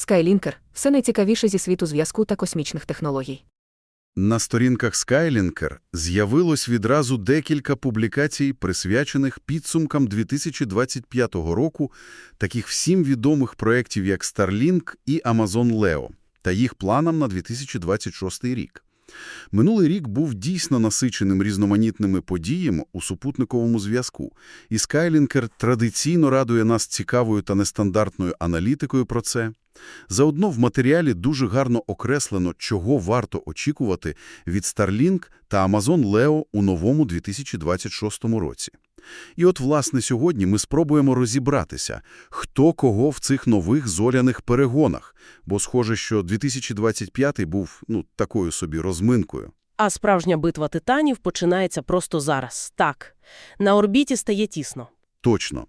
Skylінкер – все найцікавіше зі світу зв'язку та космічних технологій. На сторінках Skylinker з'явилось відразу декілька публікацій, присвячених підсумкам 2025 року таких всім відомих проєктів, як Starlink і Amazon Leo, та їх планам на 2026 рік. Минулий рік був дійсно насиченим різноманітними подіями у супутниковому зв'язку, і Скайлінкер традиційно радує нас цікавою та нестандартною аналітикою про це. Заодно в матеріалі дуже гарно окреслено, чого варто очікувати від Starlink та Amazon Leo у новому 2026 році. І от, власне, сьогодні ми спробуємо розібратися, хто кого в цих нових зоряних перегонах, бо схоже, що 2025 був, ну, такою собі розминкою. А справжня битва титанів починається просто зараз. Так, на орбіті стає тісно. Точно.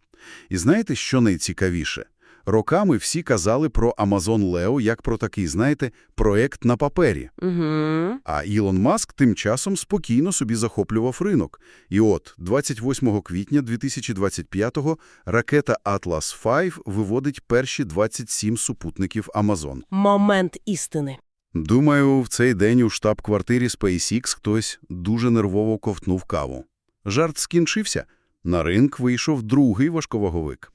І знаєте, що найцікавіше? Роками всі казали про Amazon Leo як про такий, знаєте, проект на папері. Угу. А Ілон Маск тим часом спокійно собі захоплював ринок. І от 28 квітня 2025-го ракета Atlas V виводить перші 27 супутників Amazon. Момент істини. Думаю, в цей день у штаб-квартирі SpaceX хтось дуже нервово ковтнув каву. Жарт скінчився. На ринок вийшов другий важковаговик.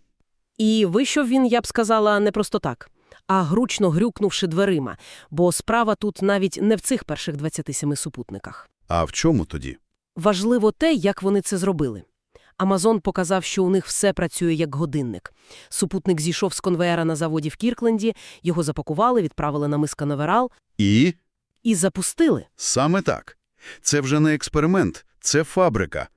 І вийшов він, я б сказала, не просто так, а гручно грюкнувши дверима, бо справа тут навіть не в цих перших 27 супутниках. А в чому тоді? Важливо те, як вони це зробили. Амазон показав, що у них все працює як годинник. Супутник зійшов з конвеєра на заводі в Кіркленді, його запакували, відправили на мис Канаверал І і запустили. Саме так. Це вже не експеримент, це фабрика.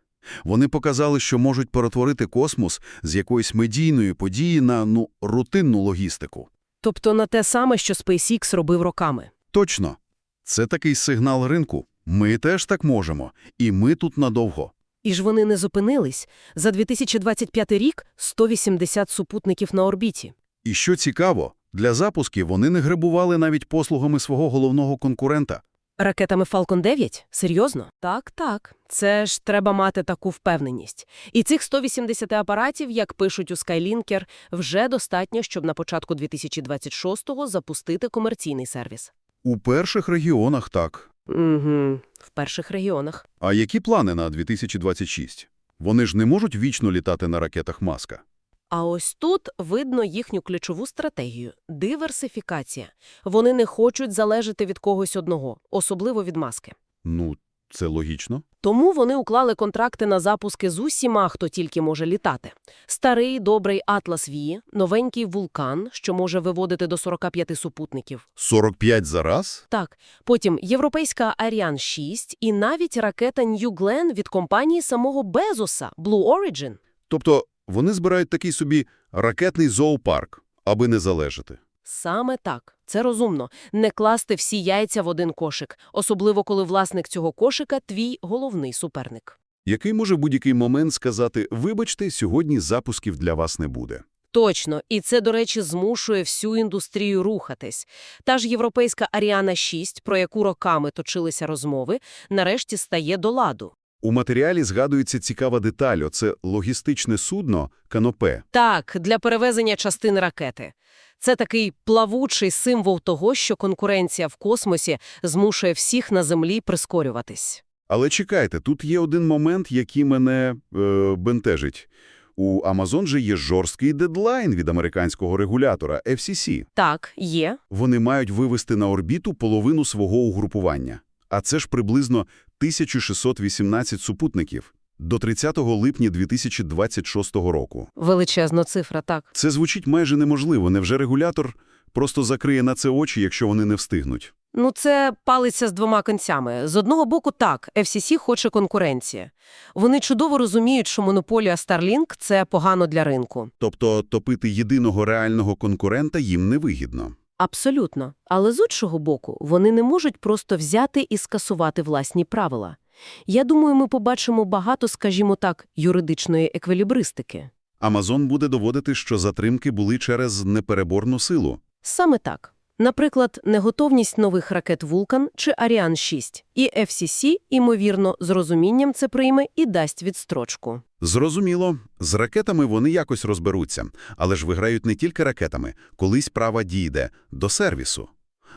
Вони показали, що можуть перетворити космос з якоїсь медійної події на, ну, рутинну логістику. Тобто на те саме, що SpaceX робив роками. Точно. Це такий сигнал ринку. Ми теж так можемо. І ми тут надовго. І ж вони не зупинились. За 2025 рік 180 супутників на орбіті. І що цікаво, для запусків вони не гребували навіть послугами свого головного конкурента. Ракетами Falcon 9? Серйозно? Так, так. Це ж треба мати таку впевненість. І цих 180 апаратів, як пишуть у Skylinker, вже достатньо, щоб на початку 2026-го запустити комерційний сервіс. У перших регіонах так. Угу. В перших регіонах. А які плани на 2026? Вони ж не можуть вічно літати на ракетах Маска. А ось тут видно їхню ключову стратегію – диверсифікація. Вони не хочуть залежати від когось одного, особливо від маски. Ну, це логічно. Тому вони уклали контракти на запуски з усіма, хто тільки може літати. Старий добрий Атлас Ві, новенький вулкан, що може виводити до 45 супутників. 45 за раз? Так, потім європейська Ariane 6 і навіть ракета New Glenn від компанії самого Безоса Blue Origin. Тобто вони збирають такий собі ракетний зоопарк, аби не залежати. Саме так. Це розумно. Не класти всі яйця в один кошик, особливо коли власник цього кошика – твій головний суперник. Який може в будь-який момент сказати «Вибачте, сьогодні запусків для вас не буде». Точно. І це, до речі, змушує всю індустрію рухатись. Та ж європейська Аріана 6, про яку роками точилися розмови, нарешті стає до ладу. У матеріалі згадується цікава деталь – це логістичне судно «Канопе». Так, для перевезення частин ракети. Це такий плавучий символ того, що конкуренція в космосі змушує всіх на Землі прискорюватись. Але чекайте, тут є один момент, який мене е, бентежить. У Amazon же є жорсткий дедлайн від американського регулятора FCC. Так, є. Вони мають вивести на орбіту половину свого угрупування. А це ж приблизно 1618 супутників до 30 липня 2026 року. Величезна цифра, так. Це звучить майже неможливо. Невже регулятор просто закриє на це очі, якщо вони не встигнуть? Ну, це палиться з двома кінцями. З одного боку, так, FCC хоче конкуренції. Вони чудово розуміють, що монополія Starlink – це погано для ринку. Тобто топити єдиного реального конкурента їм невигідно. Абсолютно. Але з іншого боку, вони не можуть просто взяти і скасувати власні правила. Я думаю, ми побачимо багато, скажімо так, юридичної еквілібристики. Амазон буде доводити, що затримки були через непереборну силу. Саме так. Наприклад, неготовність нових ракет «Вулкан» чи «Аріан-6». І FCC, ймовірно, з розумінням це прийме і дасть відстрочку. Зрозуміло, з ракетами вони якось розберуться, але ж виграють не тільки ракетами, колись справа дійде до сервісу,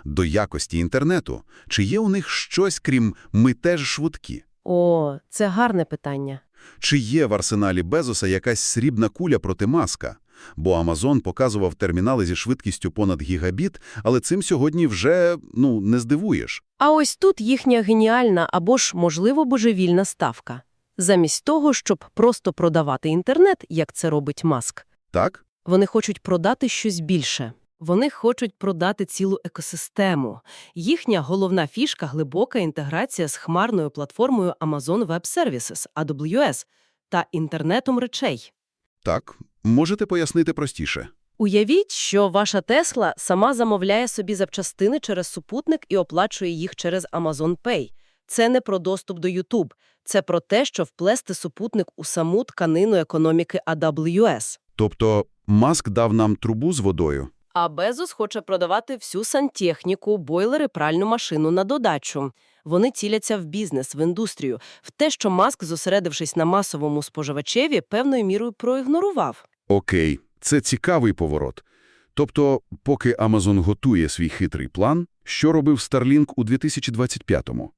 до якості інтернету. Чи є у них щось, крім «ми теж швидкі»? О, це гарне питання. Чи є в арсеналі Безоса якась срібна куля проти Маска? Бо Амазон показував термінали зі швидкістю понад гігабіт, але цим сьогодні вже, ну, не здивуєш. А ось тут їхня геніальна або ж, можливо, божевільна ставка. Замість того, щоб просто продавати інтернет, як це робить Маск, Так? вони хочуть продати щось більше. Вони хочуть продати цілу екосистему. Їхня головна фішка – глибока інтеграція з хмарною платформою Amazon Web Services, AWS, та інтернетом речей. Так. Можете пояснити простіше? Уявіть, що ваша Тесла сама замовляє собі запчастини через супутник і оплачує їх через Amazon Pay. Це не про доступ до YouTube. Це про те, що вплести супутник у саму тканину економіки AWS. Тобто Маск дав нам трубу з водою? А Безос хоче продавати всю сантехніку, бойлери, пральну машину на додачу. Вони ціляться в бізнес, в індустрію, в те, що Маск, зосередившись на масовому споживачеві, певною мірою проігнорував. Окей, це цікавий поворот. Тобто, поки Amazon готує свій хитрий план, що робив Starlink у 2025-му?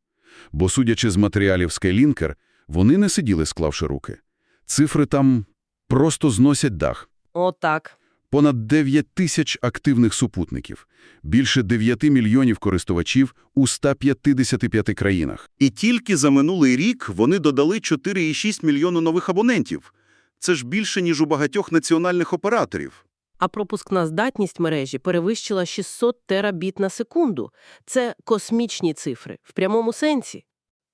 Бо, судячи з матеріалів Skylinker, вони не сиділи, склавши руки. Цифри там просто зносять дах. Отак. Понад 9 тисяч активних супутників, більше 9 мільйонів користувачів у 155 країнах. І тільки за минулий рік вони додали 4,6 мільйону нових абонентів. Це ж більше, ніж у багатьох національних операторів. А пропускна здатність мережі перевищила 600 терабіт на секунду. Це космічні цифри, в прямому сенсі.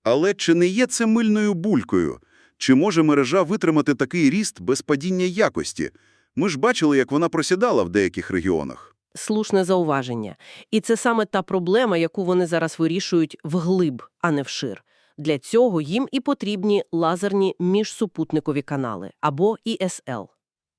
Але чи не є це мильною булькою? Чи може мережа витримати такий ріст без падіння якості? Ми ж бачили, як вона просідала в деяких регіонах. Слушне зауваження. І це саме та проблема, яку вони зараз вирішують вглиб, а не вшир. Для цього їм і потрібні лазерні міжсупутникові канали, або ІСЛ.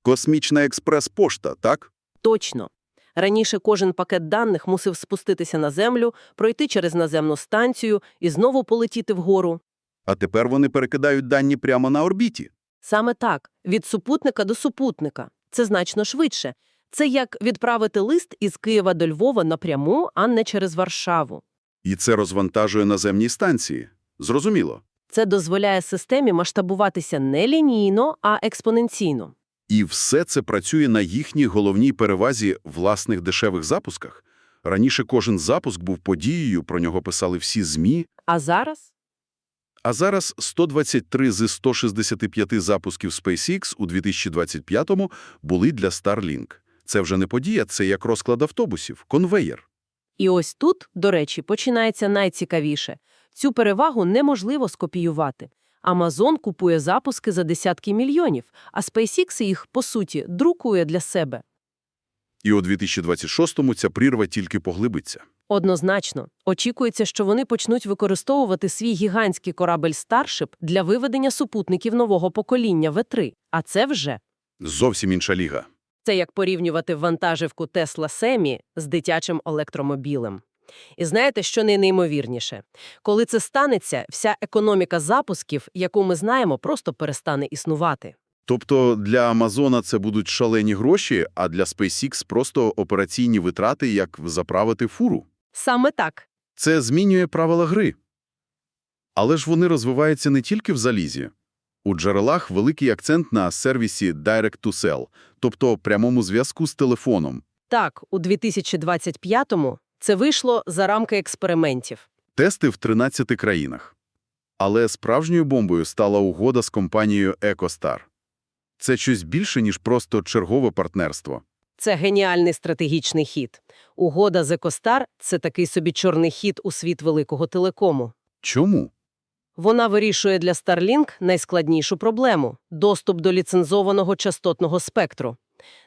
Космічна експрес-пошта, так? Точно. Раніше кожен пакет даних мусив спуститися на Землю, пройти через наземну станцію і знову полетіти вгору. А тепер вони перекидають дані прямо на орбіті. Саме так, від супутника до супутника. Це значно швидше. Це як відправити лист із Києва до Львова напряму, а не через Варшаву. І це розвантажує наземні станції. Зрозуміло. Це дозволяє системі масштабуватися не лінійно, а експоненційно. І все це працює на їхній головній перевазі власних дешевих запусках. Раніше кожен запуск був подією, про нього писали всі ЗМІ, А зараз? А зараз 123 з 165 запусків SpaceX у 2025-му були для Starlink. Це вже не подія, це як розклад автобусів, конвеєр. І ось тут, до речі, починається найцікавіше. Цю перевагу неможливо скопіювати. Amazon купує запуски за десятки мільйонів, а SpaceX їх, по суті, друкує для себе. І у 2026-му ця прірва тільки поглибиться. Однозначно, очікується, що вони почнуть використовувати свій гігантський корабель Starship для виведення супутників нового покоління В-3. А це вже Зовсім інша ліга. це як порівнювати вантажівку Tesla Semi з дитячим електромобілем. І знаєте, що не неймовірніше? Коли це станеться, вся економіка запусків, яку ми знаємо, просто перестане існувати. Тобто для Амазона це будуть шалені гроші, а для SpaceX просто операційні витрати, як заправити фуру. Саме так. Це змінює правила гри. Але ж вони розвиваються не тільки в залізі. У джерелах великий акцент на сервісі Direct to Cell, тобто прямому зв'язку з телефоном. Так, у 2025-му це вийшло за рамки експериментів. Тести в 13 країнах. Але справжньою бомбою стала угода з компанією EcoStar. Це щось більше, ніж просто чергове партнерство. Це геніальний стратегічний хід. Угода з Екостар – це такий собі чорний хід у світ великого телекому. Чому? Вона вирішує для Starlink найскладнішу проблему – доступ до ліцензованого частотного спектру.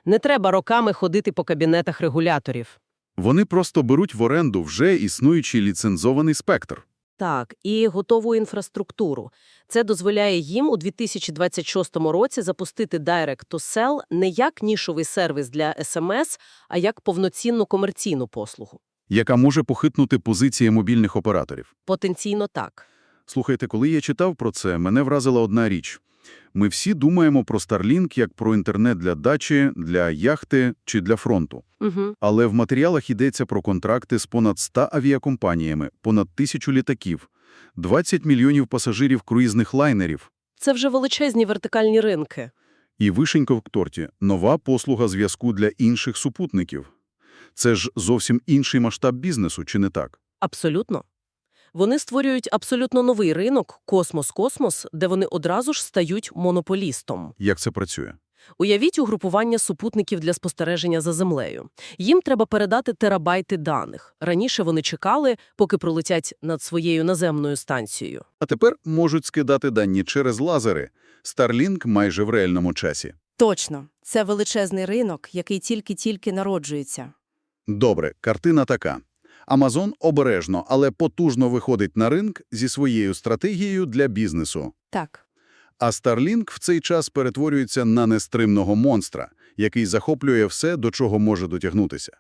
Не треба роками ходити по кабінетах регуляторів. Вони просто беруть в оренду вже існуючий ліцензований спектр. Так, і готову інфраструктуру. Це дозволяє їм у 2026 році запустити Direct to Sell не як нішовий сервіс для SMS, а як повноцінну комерційну послугу. яка може похитнути позиції мобільних операторів. Потенційно так. Слухайте, коли я читав про це, мене вразила одна річ. Ми всі думаємо про Starlink як про інтернет для дачі, для яхти чи для фронту. Угу. Але в матеріалах йдеться про контракти з понад 100 авіакомпаніями, понад тисячу літаків, 20 мільйонів пасажирів круїзних лайнерів. Це вже величезні вертикальні ринки. І вишенька в торті – нова послуга зв'язку для інших супутників. Це ж зовсім інший масштаб бізнесу, чи не так? Абсолютно. Вони створюють абсолютно новий ринок «Космос-Космос», де вони одразу ж стають монополістом. Як це працює? Уявіть угрупування супутників для спостереження за Землею. Їм треба передати терабайти даних. Раніше вони чекали, поки пролетять над своєю наземною станцією. А тепер можуть скидати дані через лазери. Starlink майже в реальному часі. Точно. Це величезний ринок, який тільки-тільки народжується. Добре, картина така. Amazon обережно, але потужно виходить на ринок зі своєю стратегією для бізнесу. Так. А Starlink в цей час перетворюється на нестримного монстра, який захоплює все, до чого може дотягнутися.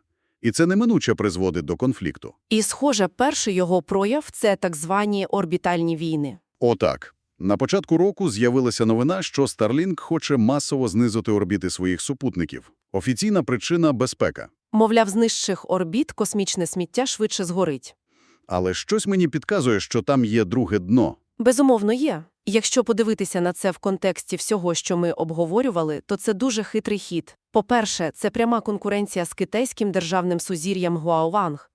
І це неминуче призводить до конфлікту. І, схоже, перший його прояв – це так звані орбітальні війни. Отак. На початку року з'явилася новина, що Starlink хоче масово знизити орбіти своїх супутників. Офіційна причина – безпека. Мовляв, з нижчих орбіт космічне сміття швидше згорить. Але щось мені підказує, що там є друге дно. Безумовно, є. Якщо подивитися на це в контексті всього, що ми обговорювали, то це дуже хитрий хід. По-перше, це пряма конкуренція з китайським державним сузір'ям Гуаованг.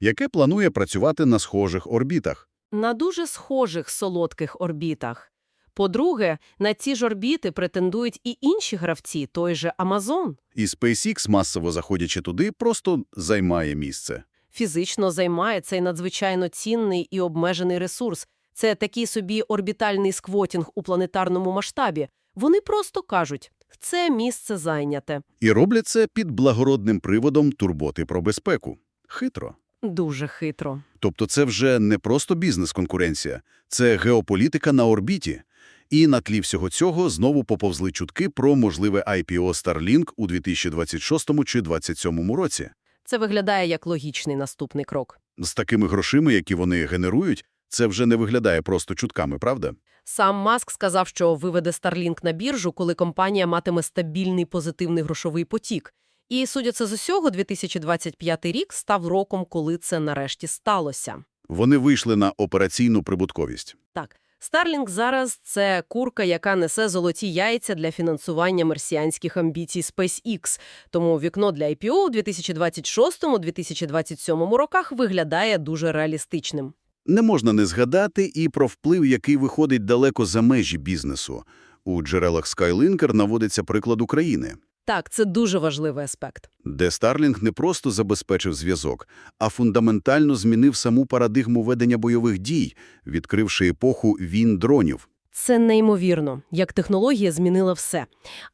яке планує працювати на схожих орбітах. На дуже схожих солодких орбітах. По-друге, на ці ж орбіти претендують і інші гравці, той же Amazon. І SpaceX, масово заходячи туди, просто займає місце. Фізично займає цей надзвичайно цінний і обмежений ресурс. Це такий собі орбітальний сквотінг у планетарному масштабі. Вони просто кажуть, це місце зайняте. І роблять це під благородним приводом турботи про безпеку. Хитро. Дуже хитро. Тобто це вже не просто бізнес-конкуренція, це геополітика на орбіті. І на тлі всього цього знову поповзли чутки про можливе IPO Starlink у 2026 чи 2027 році. Це виглядає як логічний наступний крок. З такими грошима, які вони генерують, це вже не виглядає просто чутками, правда? Сам Маск сказав, що виведе Starlink на біржу, коли компанія матиме стабільний позитивний грошовий потік. І, судячи з усього, 2025 рік став роком, коли це нарешті сталося. Вони вийшли на операційну прибутковість. Так, Starlink зараз – це курка, яка несе золоті яйця для фінансування марсіанських амбіцій SpaceX. Тому вікно для IPO у 2026-2027 роках виглядає дуже реалістичним. Не можна не згадати і про вплив, який виходить далеко за межі бізнесу. У джерелах Skylinker наводиться приклад України, Так, це дуже важливий аспект. де Старлінг не просто забезпечив зв'язок, а фундаментально змінив саму парадигму ведення бойових дій, відкривши епоху війн дронів. Це неймовірно, як технологія змінила все.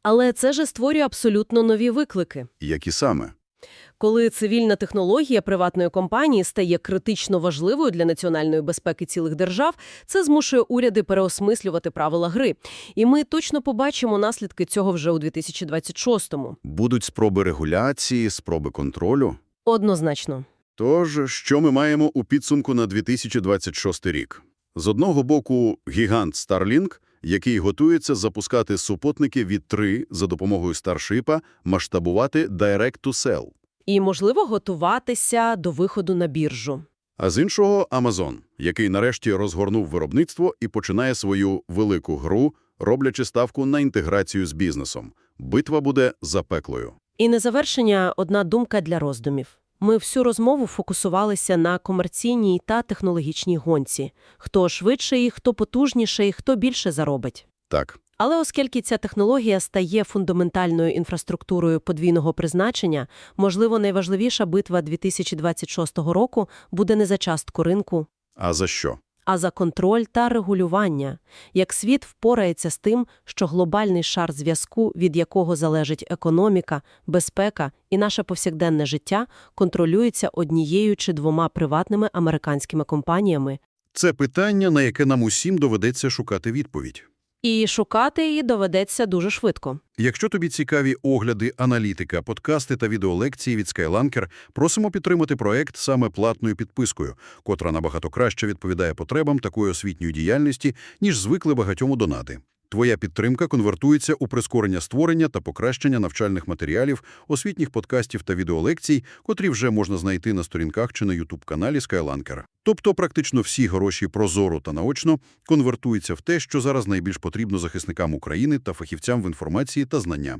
Але це же створює абсолютно нові виклики. Які саме? Коли цивільна технологія приватної компанії стає критично важливою для національної безпеки цілих держав, це змушує уряди переосмислювати правила гри. І ми точно побачимо наслідки цього вже у 2026-му. Будуть спроби регуляції, спроби контролю? Однозначно. Тож, що ми маємо у підсумку на 2026 рік? З одного боку, гігант Starlink, який готується запускати супутники від 3 за допомогою Старшипа, масштабувати Direct to Cell. І, можливо, готуватися до виходу на біржу. А з іншого – Amazon, який нарешті розгорнув виробництво і починає свою велику гру, роблячи ставку на інтеграцію з бізнесом. Битва буде запеклою. І на завершення одна думка для роздумів. Ми всю розмову фокусувалися на комерційній та технологічній гонці. Хто швидший, хто потужніший, хто більше заробить. Так, Але оскільки ця технологія стає фундаментальною інфраструктурою подвійного призначення, можливо, найважливіша битва 2026 року буде не за частку ринку, а за що? А за контроль та регулювання. Як світ впорається з тим, що глобальний шар зв'язку, від якого залежить економіка, безпека і наше повсякденне життя, контролюється однією чи двома приватними американськими компаніями. Це питання, на яке нам усім доведеться шукати відповідь. І шукати її доведеться дуже швидко. Якщо тобі цікаві огляди, аналітика, подкасти та відеолекції від Skylanker, просимо підтримати проект саме платною підпискою, котра набагато краще відповідає потребам такої освітньої діяльності, ніж звикли багатьому донати. Твоя підтримка конвертується у прискорення створення та покращення навчальних матеріалів, освітніх подкастів та відеолекцій, котрі вже можна знайти на сторінках чи на ютуб-каналі Skylanker. Тобто практично всі гроші прозоро та наочно конвертуються в те, що зараз найбільш потрібно захисникам України та фахівцям в інформації та знання.